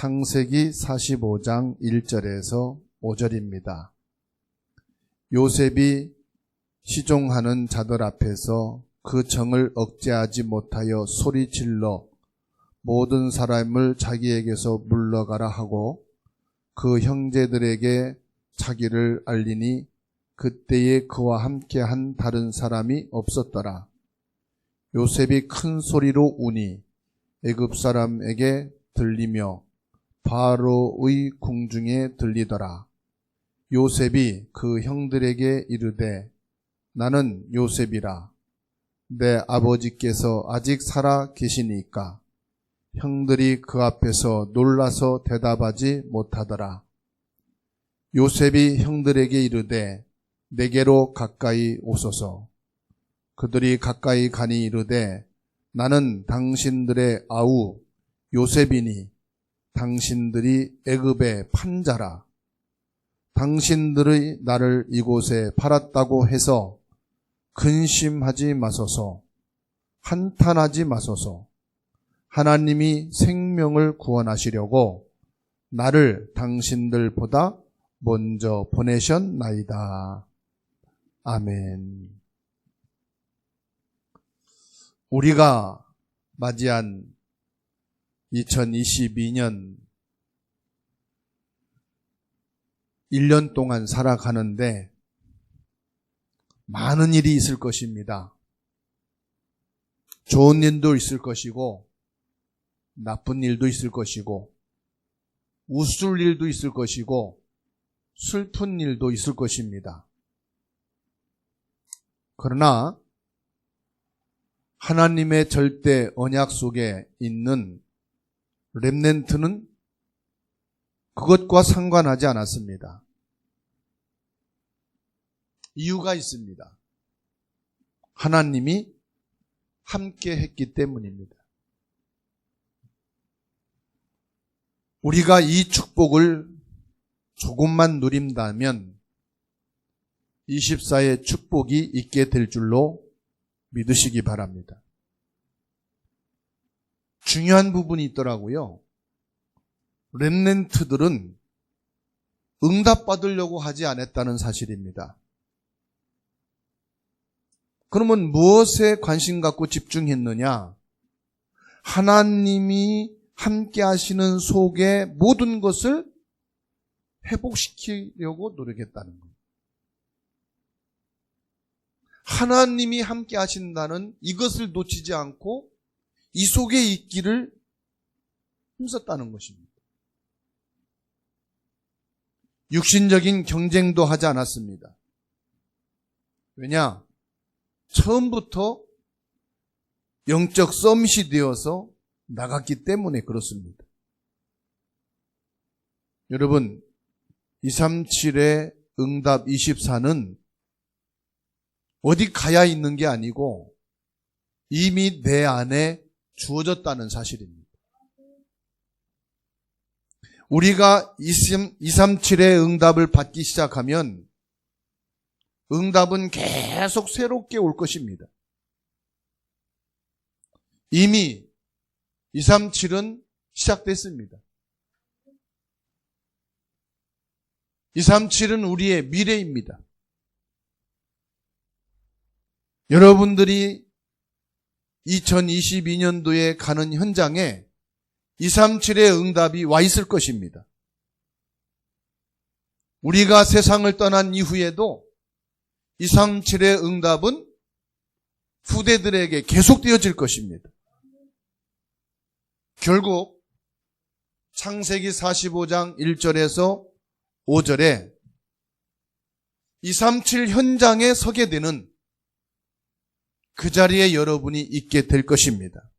창세기 45장 1절에서 5절입니다. 요셉이 시종하는 자들 앞에서 그 정을 억제하지 못하여 소리질러 모든 사람을 자기에게서 물러가라 하고 그 형제들에게 자기를 알리니 그때에 그와 함께한 다른 사람이 없었더라. 요셉이 큰 소리로 우니 애굽 사람에게 들리며 바로의 궁중에 들리더라. 요셉이 그 형들에게 이르되 나는 요셉이라 내 아버지께서 아직 살아 계시니까 형들이 그 앞에서 놀라서 대답하지 못하더라. 요셉이 형들에게 이르되 내게로 가까이 오소서. 그들이 가까이 가니 이르되 나는 당신들의 아우 요셉이니 당신들이 애굽의 판자라. 당신들의 나를 이곳에 팔았다고 해서 근심하지 마소서. 한탄하지 마소서. 하나님이 생명을 구원하시려고 나를 당신들보다 먼저 보내셨나이다. 아멘. 우리가 맞이한 2022년 1년 동안 살아가는데 많은 일이 있을 것입니다. 좋은 일도 있을 것이고, 나쁜 일도 있을 것이고, 웃을 일도 있을 것이고, 슬픈 일도 있을 것입니다. 그러나, 하나님의 절대 언약 속에 있는 렘넨트는 그것과 상관하지 않았습니다. 이유가 있습니다. 하나님이 함께 했기 때문입니다. 우리가 이 축복을 조금만 누린다면 24의 축복이 있게 될 줄로 믿으시기 바랍니다. 중요한 부분이 있더라고요. 랩렌트들은 응답받으려고 하지 않았다는 사실입니다. 그러면 무엇에 관심 갖고 집중했느냐? 하나님이 함께 하시는 속에 모든 것을 회복시키려고 노력했다는 거예요. 하나님이 함께 하신다는 이것을 놓치지 않고 이 속에 있기를 힘썼다는 것입니다. 육신적인 경쟁도 하지 않았습니다. 왜냐? 처음부터 영적 썸밋이 되어서 나갔기 때문에 그렇습니다. 여러분, 237의 응답 24는 어디 가야 있는 게 아니고 이미 내 안에 주어졌다는 사실입니다. 우리가 237의 응답을 받기 시작하면 응답은 계속 새롭게 올 것입니다. 이미 237은 시작됐습니다. 237은 우리의 미래입니다. 여러분들이 2022년도에 가는 현장에 237의 응답이 와 있을 것입니다. 우리가 세상을 떠난 이후에도 237의 응답은 후대들에게 계속되어질 것입니다. 결국 창세기 45장 1절에서 5절에 237 현장에 서게 되는 그 자리에 여러분이 있게 될 것입니다.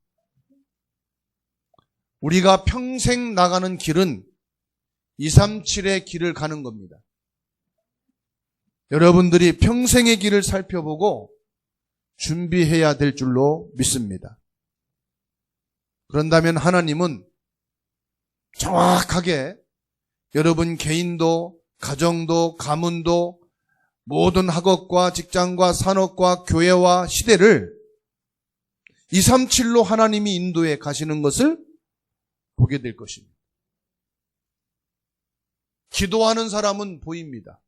우리가 평생 나가는 길은 237의 길을 가는 겁니다. 여러분들이 평생의 길을 살펴보고 준비해야 될 줄로 믿습니다. 그런다면 하나님은 정확하게 여러분 개인도, 가정도, 가문도, 모든 학업과 직장과 산업과 교회와 시대를 237로 하나님이 인도해 가시는 것을 보게 될 것입니다. 기도하는 사람은 보입니다.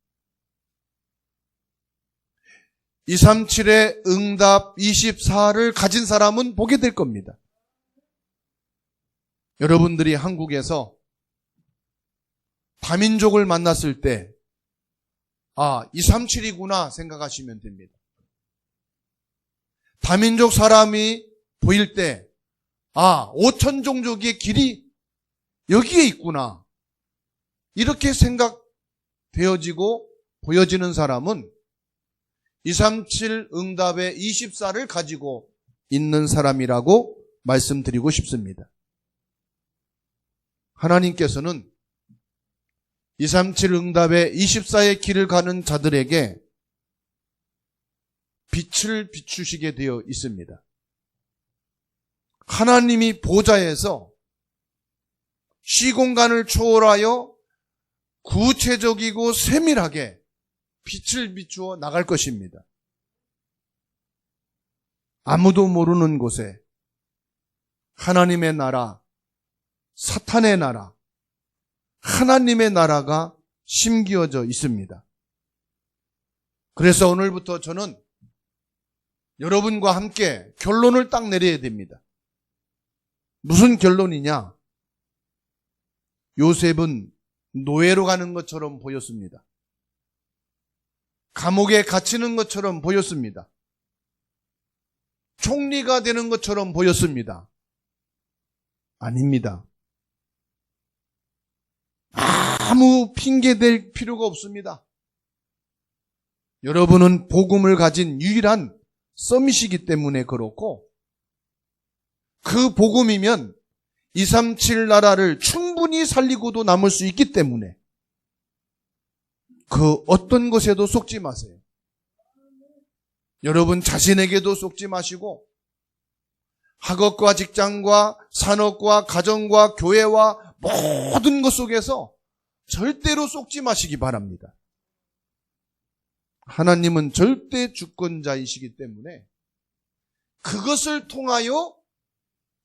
237의 응답 24를 가진 사람은 보게 될 겁니다. 여러분들이 한국에서 다민족을 만났을 때, 아, 237이구나 생각하시면 됩니다. 다민족 사람이 보일 때, 아, 5천 종족의 길이 여기에 있구나. 이렇게 생각되어지고 보여지는 사람은 237 응답의 24를 가지고 있는 사람이라고 말씀드리고 싶습니다. 하나님께서는 237 응답의 24의 길을 가는 자들에게 빛을 비추시게 되어 있습니다. 하나님이 보좌에서 시공간을 초월하여 구체적이고 세밀하게 빛을 비추어 나갈 것입니다. 아무도 모르는 곳에 하나님의 나라, 사탄의 나라, 하나님의 나라가 심기어져 있습니다. 그래서 오늘부터 저는 여러분과 함께 결론을 딱 내려야 됩니다. 무슨 결론이냐? 요셉은 노예로 가는 것처럼 보였습니다. 감옥에 갇히는 것처럼 보였습니다. 총리가 되는 것처럼 보였습니다. 아닙니다. 아무 핑계 댈 필요가 없습니다. 여러분은 복음을 가진 유일한 썸이시기 때문에 그렇고 그 복음이면 237 나라를 충분히 살리고도 남을 수 있기 때문에 그 어떤 것에도 속지 마세요. 여러분 자신에게도 속지 마시고 학업과 직장과 산업과 가정과 교회와 모든 것 속에서 절대로 속지 마시기 바랍니다. 하나님은 절대 주권자이시기 때문에 그것을 통하여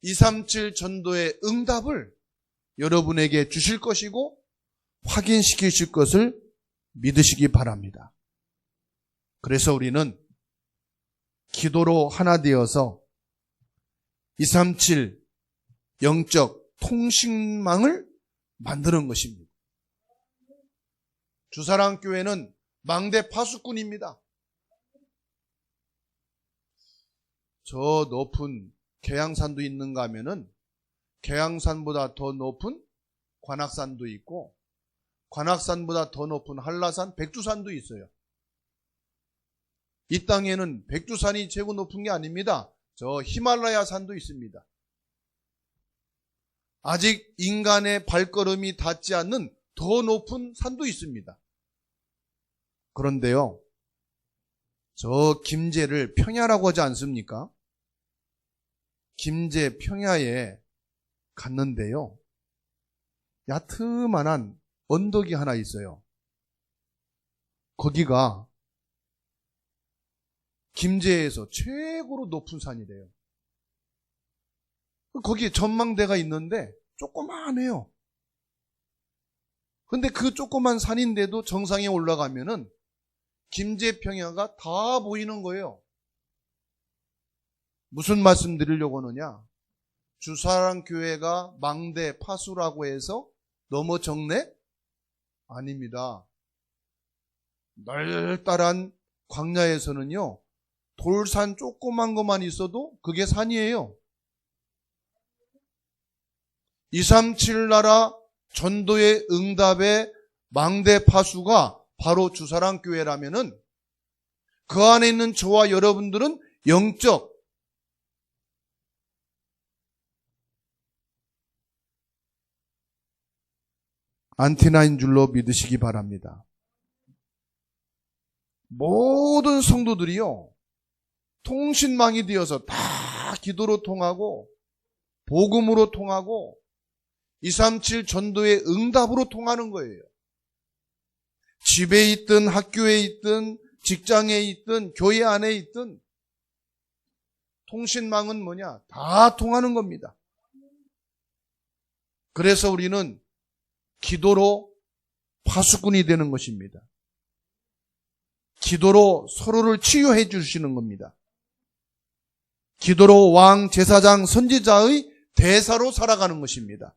237 전도의 응답을 여러분에게 주실 것이고 확인시키실 것을 믿으시기 바랍니다. 그래서 우리는 기도로 하나 되어서 237 영적 통신망을 만드는 것입니다. 주사랑교회는 망대 파수꾼입니다. 저 높은 계양산도 있는가 하면은 계양산보다 더 높은 관악산도 있고 관악산보다 더 높은 한라산, 백두산도 있어요. 이 땅에는 백두산이 최고 높은 게 아닙니다. 저 히말라야 산도 있습니다. 아직 인간의 발걸음이 닿지 않는 더 높은 산도 있습니다. 그런데요, 저 김제를 평야라고 하지 않습니까? 김제 평야에 갔는데요. 얕으만한 언덕이 하나 있어요. 거기가 김제에서 최고로 높은 산이래요. 거기에 전망대가 있는데 조그만해요. 근데 그 조그만 산인데도 정상에 올라가면은 김제 평야가 다 보이는 거예요. 무슨 말씀 드리려고 하느냐? 주사랑 교회가 망대 파수라고 해서 적네? 아닙니다. 널따란 광야에서는요, 돌산 조그만 것만 있어도 그게 산이에요. 237 나라 전도의 응답의 망대 파수가 바로 주사랑 교회라면은 그 안에 있는 저와 여러분들은 영적 안티나인 줄로 믿으시기 바랍니다. 모든 성도들이요, 통신망이 되어서 다 기도로 통하고, 복음으로 통하고, 237 전도의 응답으로 통하는 거예요. 집에 있든 학교에 있든 직장에 있든 교회 안에 있든 통신망은 뭐냐? 다 통하는 겁니다. 그래서 우리는 기도로 파수꾼이 되는 것입니다. 기도로 서로를 치유해 주시는 겁니다. 기도로 왕, 제사장, 선지자의 대사로 살아가는 것입니다.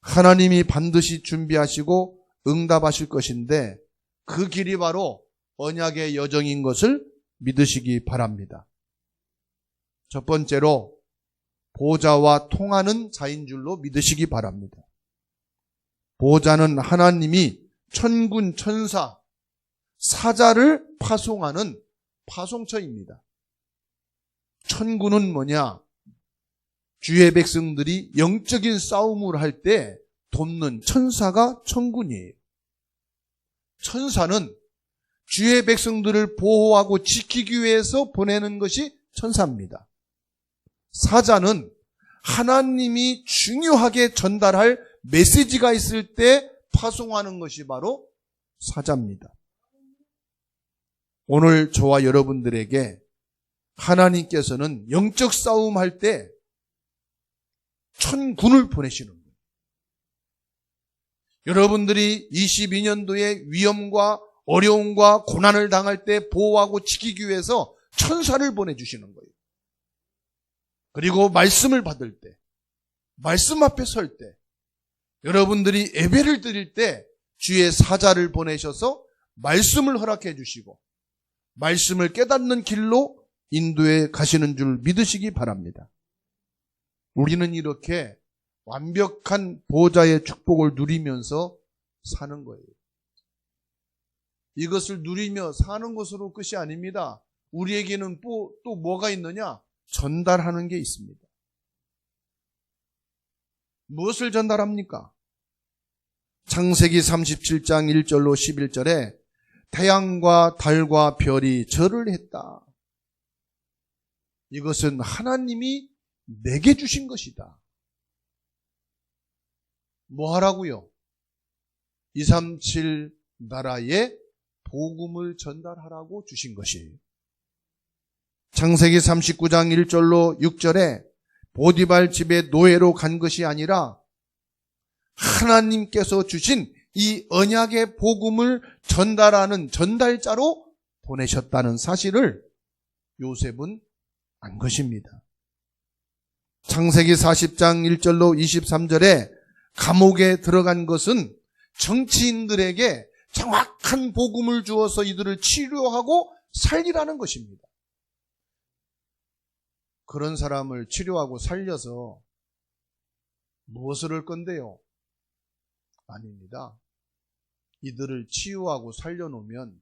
하나님이 반드시 준비하시고 응답하실 것인데 그 길이 바로 언약의 여정인 것을 믿으시기 바랍니다. 첫 번째로 보좌와 통하는 자인 줄로 믿으시기 바랍니다. 보좌는 하나님이 천군 천사 사자를 파송하는 파송처입니다. 천군은 뭐냐? 주의 백성들이 영적인 싸움을 할 때 돕는 천사가 천군이에요. 천사는 주의 백성들을 보호하고 지키기 위해서 보내는 것이 천사입니다. 사자는 하나님이 중요하게 전달할 메시지가 있을 때 파송하는 것이 바로 사자입니다. 오늘 저와 여러분들에게 하나님께서는 영적 싸움 할 때 천군을 보내시는. 여러분들이 22년도에 위험과 어려움과 고난을 당할 때 보호하고 지키기 위해서 천사를 보내주시는 거예요. 그리고 말씀을 받을 때, 말씀 앞에 설 때, 여러분들이 예배를 드릴 때 주의 사자를 보내셔서 말씀을 허락해 주시고, 말씀을 깨닫는 길로 인도에 가시는 줄 믿으시기 바랍니다. 우리는 이렇게 완벽한 보호자의 축복을 누리면서 사는 거예요. 이것을 누리며 사는 것으로 끝이 아닙니다. 우리에게는 또, 또 뭐가 있느냐? 전달하는 게 있습니다. 무엇을 전달합니까? 창세기 37장 1절로 11절에 태양과 달과 별이 절을 했다. 이것은 하나님이 내게 주신 것이다. 뭐 하라고요? 237 나라에 복음을 전달하라고 주신 것이에요. 창세기 39장 1절로 6절에 보디발 집에 노예로 간 것이 아니라 하나님께서 주신 이 언약의 복음을 전달하는 전달자로 보내셨다는 사실을 요셉은 안 것입니다. 창세기 40장 1절로 23절에 감옥에 들어간 것은 정치인들에게 정확한 복음을 주어서 이들을 치료하고 살리라는 것입니다. 그런 사람을 치료하고 살려서 무엇을 할 건데요? 아닙니다. 이들을 치유하고 살려놓으면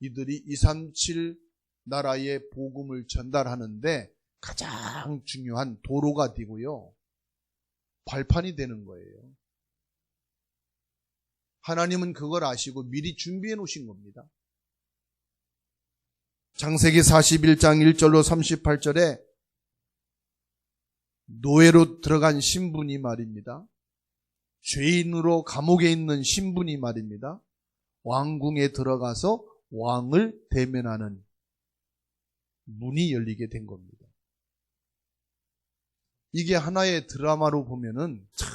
이들이 237 나라의 복음을 전달하는데 가장 중요한 도로가 되고요. 발판이 되는 거예요. 하나님은 그걸 아시고 미리 준비해 놓으신 겁니다. 장세기 41장 1절로 38절에 노예로 들어간 신분이 말입니다. 죄인으로 감옥에 있는 신분이 말입니다. 왕궁에 들어가서 왕을 대면하는 문이 열리게 된 겁니다. 이게 하나의 드라마로 보면은 참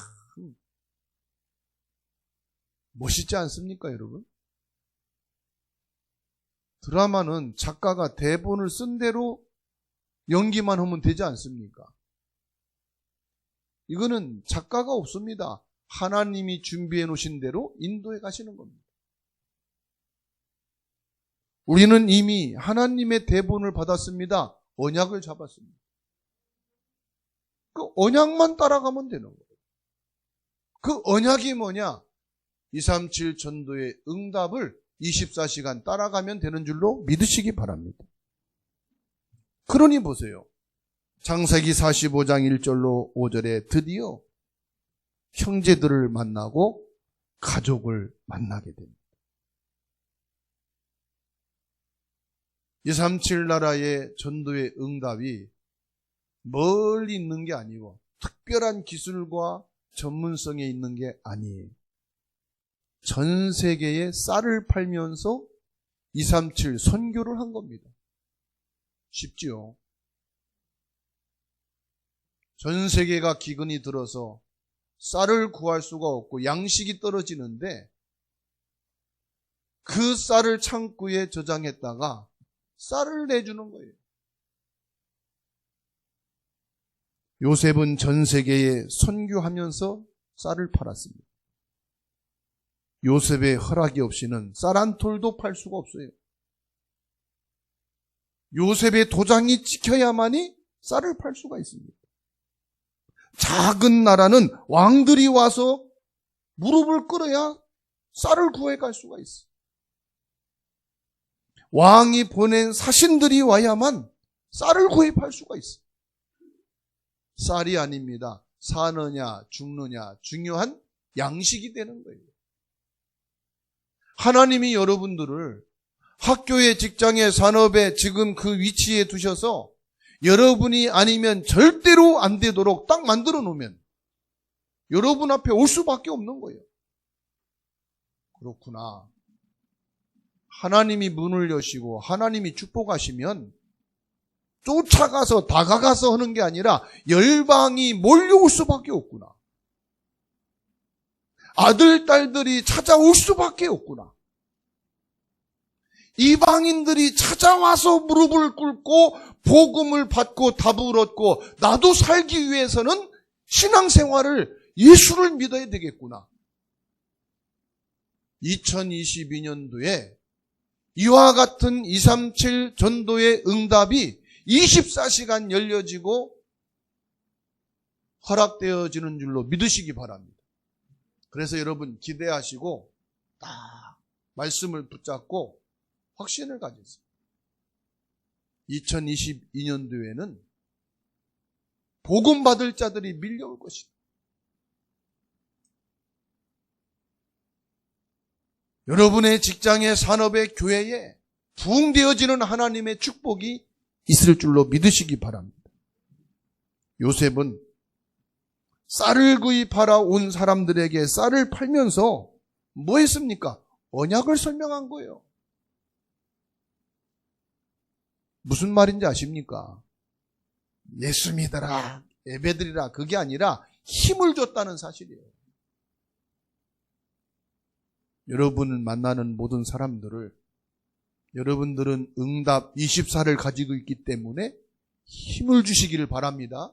멋있지 않습니까, 여러분? 드라마는 작가가 대본을 쓴 대로 연기만 하면 되지 않습니까? 이거는 작가가 없습니다. 하나님이 준비해 놓으신 대로 인도해 가시는 겁니다. 우리는 이미 하나님의 대본을 받았습니다. 언약을 잡았습니다. 그 언약만 따라가면 되는 거예요. 그 언약이 뭐냐? 237 전도의 응답을 24시간 따라가면 되는 줄로 믿으시기 바랍니다. 그러니 보세요. 장세기 45장 1절로 5절에 드디어 형제들을 만나고 가족을 만나게 됩니다. 237 나라의 전도의 응답이 멀리 있는 게 아니고 특별한 기술과 전문성에 있는 게 아니에요. 전 세계에 쌀을 팔면서 237 선교를 한 겁니다. 쉽지요? 전 세계가 기근이 들어서 쌀을 구할 수가 없고 양식이 떨어지는데 그 쌀을 창고에 저장했다가 쌀을 내주는 거예요. 요셉은 전 세계에 선교하면서 쌀을 팔았습니다. 요셉의 허락이 없이는 쌀 한 톨도 팔 수가 없어요. 요셉의 도장이 찍혀야만이 쌀을 팔 수가 있습니다. 작은 나라는 왕들이 와서 무릎을 꿇어야 쌀을 구해갈 수가 있어. 왕이 보낸 사신들이 와야만 쌀을 구입할 수가 있어. 쌀이 아닙니다. 사느냐, 죽느냐, 중요한 양식이 되는 거예요. 하나님이 여러분들을 학교에, 직장에, 산업에 지금 그 위치에 두셔서 여러분이 아니면 절대로 안 되도록 딱 만들어 놓으면 여러분 앞에 올 수밖에 없는 거예요. 그렇구나. 하나님이 문을 여시고 하나님이 축복하시면 쫓아가서 다가가서 하는 게 아니라 열방이 몰려올 수밖에 없구나. 아들, 딸들이 찾아올 수밖에 없구나. 이방인들이 찾아와서 무릎을 꿇고 복음을 받고 답을 얻고 나도 살기 위해서는 신앙생활을 예수를 믿어야 되겠구나. 2022년도에 이와 같은 237 전도의 응답이 24시간 열려지고 허락되어지는 줄로 믿으시기 바랍니다. 그래서 여러분 기대하시고 딱 말씀을 붙잡고 확신을 가지세요. 2022년도에는 복음 받을 자들이 밀려올 것이다. 여러분의 직장에 산업에 교회에 부흥되어지는 하나님의 축복이 있을 줄로 믿으시기 바랍니다. 요셉은 쌀을 구입하러 온 사람들에게 쌀을 팔면서 뭐 했습니까? 언약을 설명한 거예요. 무슨 말인지 아십니까? 예수 믿어라, 예배드리라 그게 아니라 힘을 줬다는 사실이에요. 여러분을 만나는 모든 사람들을 여러분들은 응답 24를 가지고 있기 때문에 힘을 주시기를 바랍니다.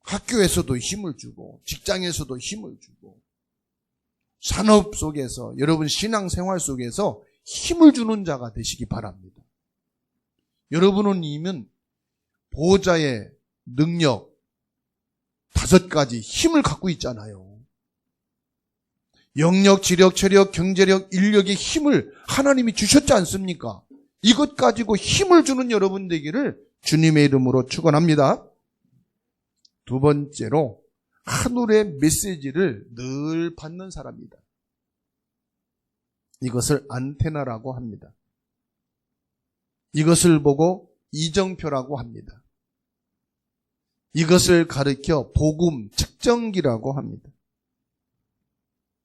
학교에서도 힘을 주고, 직장에서도 힘을 주고, 산업 속에서, 여러분 신앙 생활 속에서 힘을 주는 자가 되시기 바랍니다. 여러분은 이면 보호자의 능력 다섯 가지 힘을 갖고 있잖아요. 영력, 지력, 체력, 경제력, 인력의 힘을 하나님이 주셨지 않습니까? 이것 가지고 힘을 주는 여러분 되기를 주님의 이름으로 축원합니다. 두 번째로 하늘의 메시지를 늘 받는 사람이다. 이것을 안테나라고 합니다. 이것을 보고 이정표라고 합니다. 이것을 가리켜 복음 측정기라고 합니다.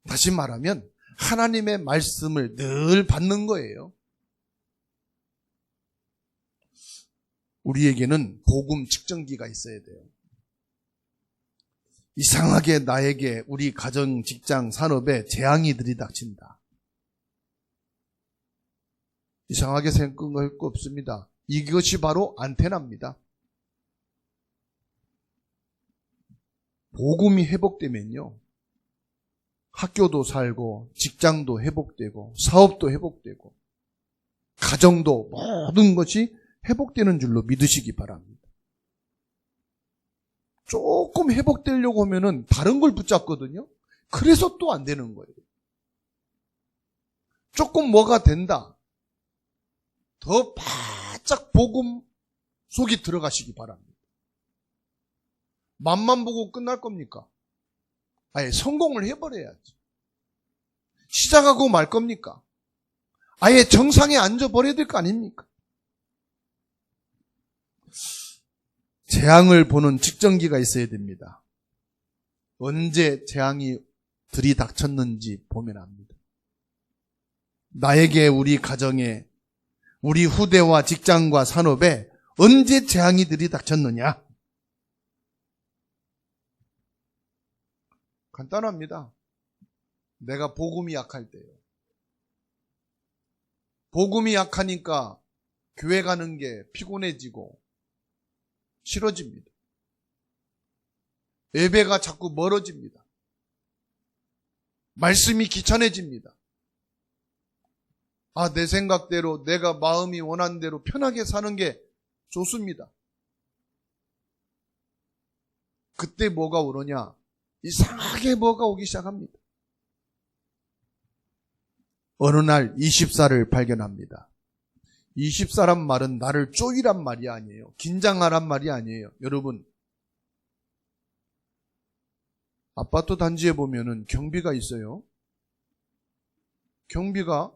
다시 말하면 하나님의 말씀을 늘 받는 거예요. 우리에게는 복음 측정기가 있어야 돼요. 이상하게 나에게 우리 가정, 직장, 산업에 재앙이 들이닥친다. 이상하게 생각할 거 없습니다. 이것이 바로 안테나입니다. 복음이 회복되면요. 학교도 살고, 직장도 회복되고, 사업도 회복되고, 가정도 모든 것이 회복되는 줄로 믿으시기 바랍니다. 조금 회복되려고 하면은 다른 걸 붙잡거든요. 그래서 또 안 되는 거예요. 조금 뭐가 된다. 더 바짝 복음 속이 들어가시기 바랍니다. 맛만 보고 끝날 겁니까? 아예 성공을 해버려야지. 시작하고 말 겁니까? 아예 정상에 앉아버려야 될 거 아닙니까? 재앙을 보는 측정기가 있어야 됩니다. 언제 재앙이 들이닥쳤는지 보면 압니다. 나에게 우리 가정에 우리 후대와 직장과 산업에 언제 재앙이 들이닥쳤느냐? 간단합니다. 내가 복음이 약할 때요. 복음이 약하니까 교회 가는 게 피곤해지고 싫어집니다. 예배가 자꾸 멀어집니다. 말씀이 귀찮아집니다. 아, 내 생각대로 내가 마음이 원한 대로 편하게 사는 게 좋습니다. 그때 뭐가 오느냐? 이상하게 뭐가 오기 시작합니다. 어느 날 24를 발견합니다. 24란 말은 나를 쪼이란 말이 아니에요. 긴장하란 말이 아니에요. 여러분, 아파트 단지에 보면은 경비가 있어요. 경비가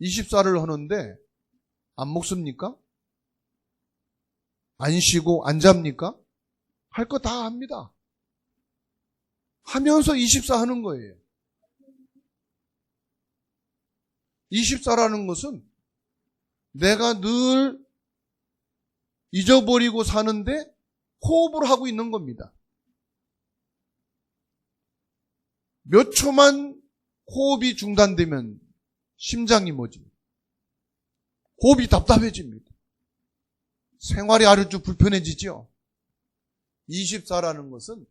24를 하는데 안 먹습니까? 안 쉬고 안 잡니까? 할 거 다 합니다. 하면서 24 하는 거예요. 24라는 것은 내가 늘 잊어버리고 사는데 호흡을 하고 있는 겁니다. 몇 초만 호흡이 중단되면 심장이 뭐지? 호흡이 답답해집니다. 생활이 아주 불편해지죠? 24라는 것은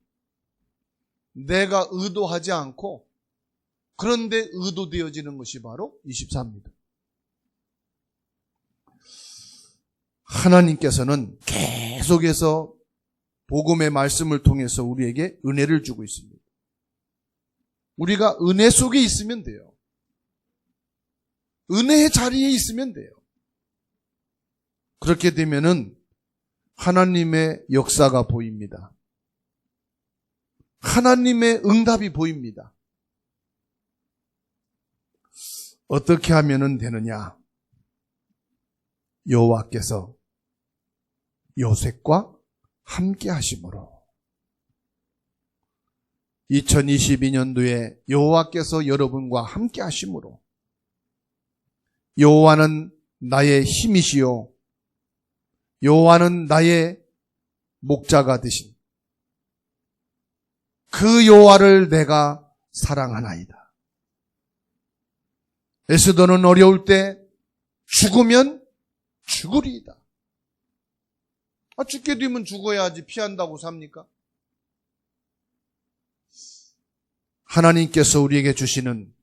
내가 의도하지 않고 그런데 의도되어지는 것이 바로 24입니다. 하나님께서는 계속해서 복음의 말씀을 통해서 우리에게 은혜를 주고 있습니다. 우리가 은혜 속에 있으면 돼요. 은혜의 자리에 있으면 돼요. 그렇게 되면은 하나님의 역사가 보입니다. 하나님의 응답이 보입니다. 어떻게 하면 되느냐? 여호와께서 요셉과 함께 하심으로 2022년도에 여호와께서 여러분과 함께 하심으로 여호와는 나의 힘이시요 여호와는 나의 목자가 되신 그 여호와를 내가 사랑하나이다. 에스더는 어려울 때 죽으면 죽으리이다. 아, 죽게 되면 죽어야지 피한다고 삽니까? 하나님께서 우리에게 주시는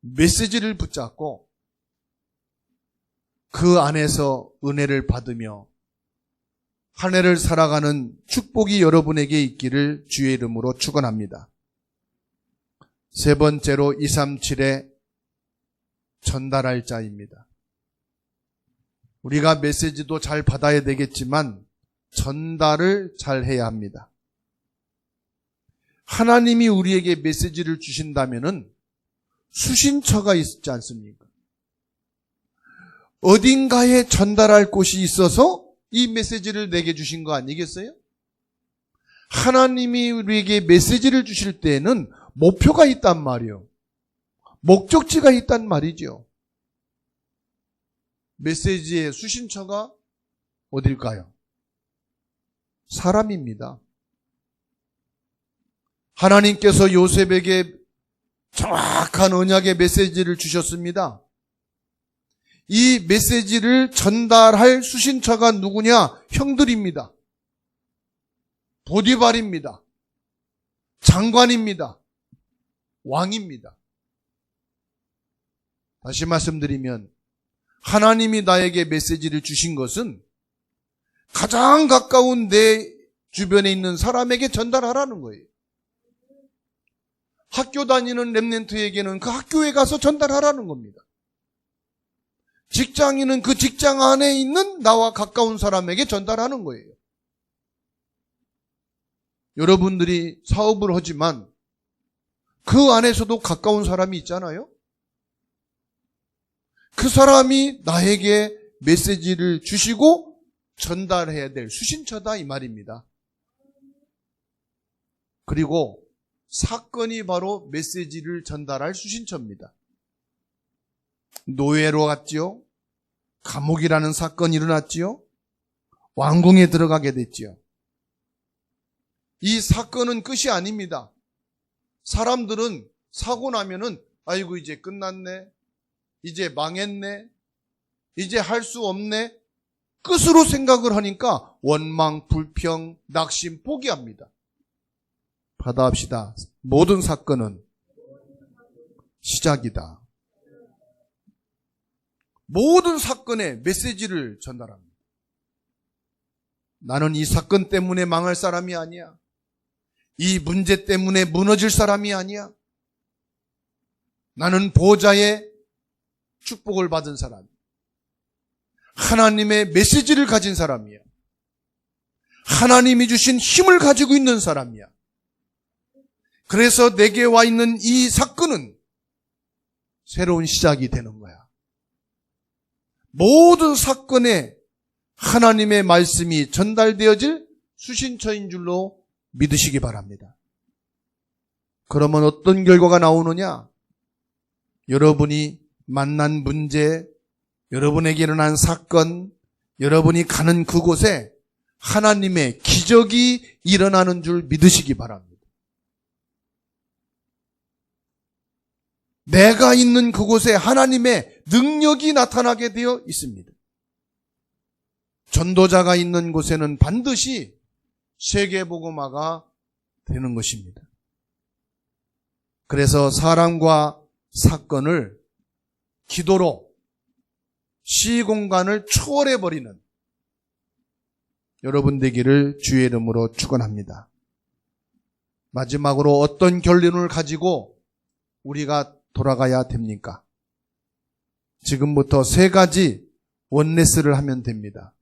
메시지를 붙잡고 그 안에서 은혜를 받으며 한 해를 살아가는 축복이 여러분에게 있기를 주의 이름으로 축원합니다. 세 번째로 237의 전달할 자입니다. 우리가 메시지도 잘 받아야 되겠지만 전달을 잘 해야 합니다. 하나님이 우리에게 메시지를 주신다면은 수신처가 있지 않습니까? 어딘가에 전달할 곳이 있어서 이 메시지를 내게 주신 거 아니겠어요? 하나님이 우리에게 메시지를 주실 때에는 목표가 있단 말이요. 목적지가 있단 말이죠. 메시지의 수신처가 어딜까요? 사람입니다. 하나님께서 요셉에게 정확한 언약의 메시지를 주셨습니다. 이 메시지를 전달할 수신처가 누구냐? 형들입니다. 보디발입니다. 장관입니다. 왕입니다. 다시 말씀드리면 하나님이 나에게 메시지를 주신 것은 가장 가까운 내 주변에 있는 사람에게 전달하라는 거예요. 학교 다니는 랩넨트에게는 그 학교에 가서 전달하라는 겁니다. 직장인은 그 직장 안에 있는 나와 가까운 사람에게 전달하는 거예요. 여러분들이 사업을 하지만 그 안에서도 가까운 사람이 있잖아요. 그 사람이 나에게 메시지를 주시고 전달해야 될 수신처다 이 말입니다. 그리고 사건이 바로 메시지를 전달할 수신처입니다. 노예로 갔지요. 감옥이라는 사건이 일어났지요. 왕궁에 들어가게 됐지요. 이 사건은 끝이 아닙니다. 사람들은 사고 나면은 아이고 이제 끝났네. 이제 망했네. 이제 할 수 없네. 끝으로 생각을 하니까 원망, 불평, 낙심, 포기합니다. 받아합시다. 모든 사건은 시작이다. 모든 사건에 메시지를 전달합니다. 나는 이 사건 때문에 망할 사람이 아니야. 이 문제 때문에 무너질 사람이 아니야. 나는 보좌의 축복을 받은 사람. 하나님의 메시지를 가진 사람이야. 하나님이 주신 힘을 가지고 있는 사람이야. 그래서 내게 와 있는 이 사건은 새로운 시작이 되는 거야. 모든 사건에 하나님의 말씀이 전달되어질 수신처인 줄로 믿으시기 바랍니다. 그러면 어떤 결과가 나오느냐? 여러분이 만난 문제, 여러분에게 일어난 사건, 여러분이 가는 그곳에 하나님의 기적이 일어나는 줄 믿으시기 바랍니다. 내가 있는 그곳에 하나님의 능력이 나타나게 되어 있습니다. 전도자가 있는 곳에는 반드시 세계복음화가 되는 것입니다. 그래서 사람과 사건을 기도로 시공간을 초월해버리는 여러분 되기를 주의 이름으로 축원합니다. 마지막으로 어떤 결론을 가지고 우리가 돌아가야 됩니까? 지금부터 세 가지 원네스를 하면 됩니다.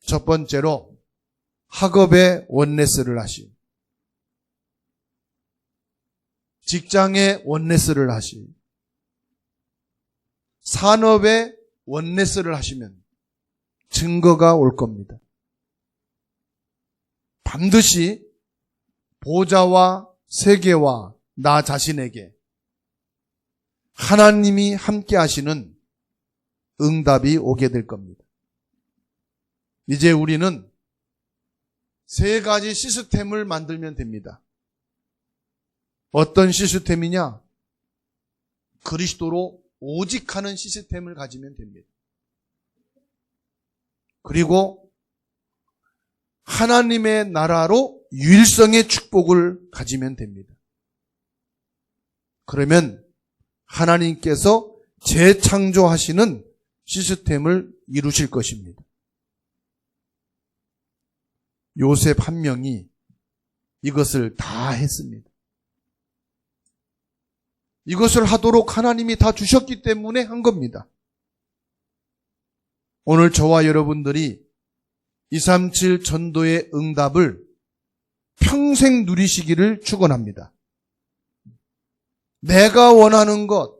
첫 번째로 학업의 원네스를 하시. 직장의 원네스를 하시. 산업의 원네스를 하시면 증거가 올 겁니다. 반드시 보좌와 세계와 나 자신에게 하나님이 함께 하시는 응답이 오게 될 겁니다. 이제 우리는 세 가지 시스템을 만들면 됩니다. 어떤 시스템이냐? 그리스도로 오직 하는 시스템을 가지면 됩니다. 그리고 하나님의 나라로 유일성의 축복을 가지면 됩니다. 그러면 하나님께서 재창조하시는 시스템을 이루실 것입니다. 요셉 한 명이 이것을 다 했습니다. 이것을 하도록 하나님이 다 주셨기 때문에 한 겁니다. 오늘 저와 여러분들이 237 전도의 응답을 평생 누리시기를 축원합니다. 내가 원하는 것,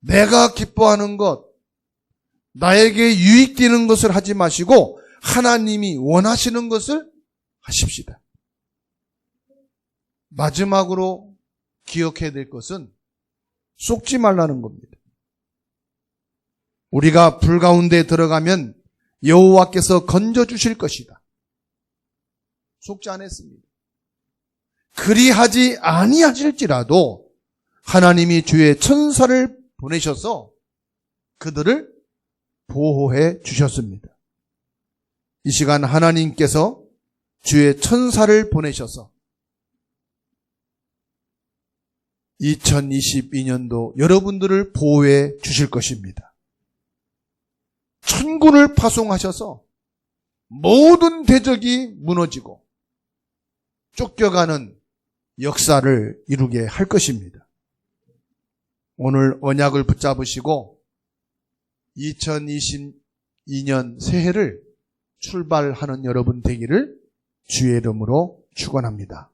내가 기뻐하는 것, 나에게 유익되는 것을 하지 마시고 하나님이 원하시는 것을 하십시다. 마지막으로 기억해야 될 것은 쏙지 말라는 겁니다. 우리가 불 가운데 들어가면 여호와께서 건져 주실 것이다. 속지 않았습니다. 그리하지 아니하실지라도 하나님이 주의 천사를 보내셔서 그들을 보호해 주셨습니다. 이 시간 하나님께서 주의 천사를 보내셔서 2022년도 여러분들을 보호해 주실 것입니다. 천군을 파송하셔서 모든 대적이 무너지고 쫓겨가는 역사를 이루게 할 것입니다. 오늘 언약을 붙잡으시고 2022년 새해를 출발하는 여러분 되기를 주의 이름으로 축원합니다.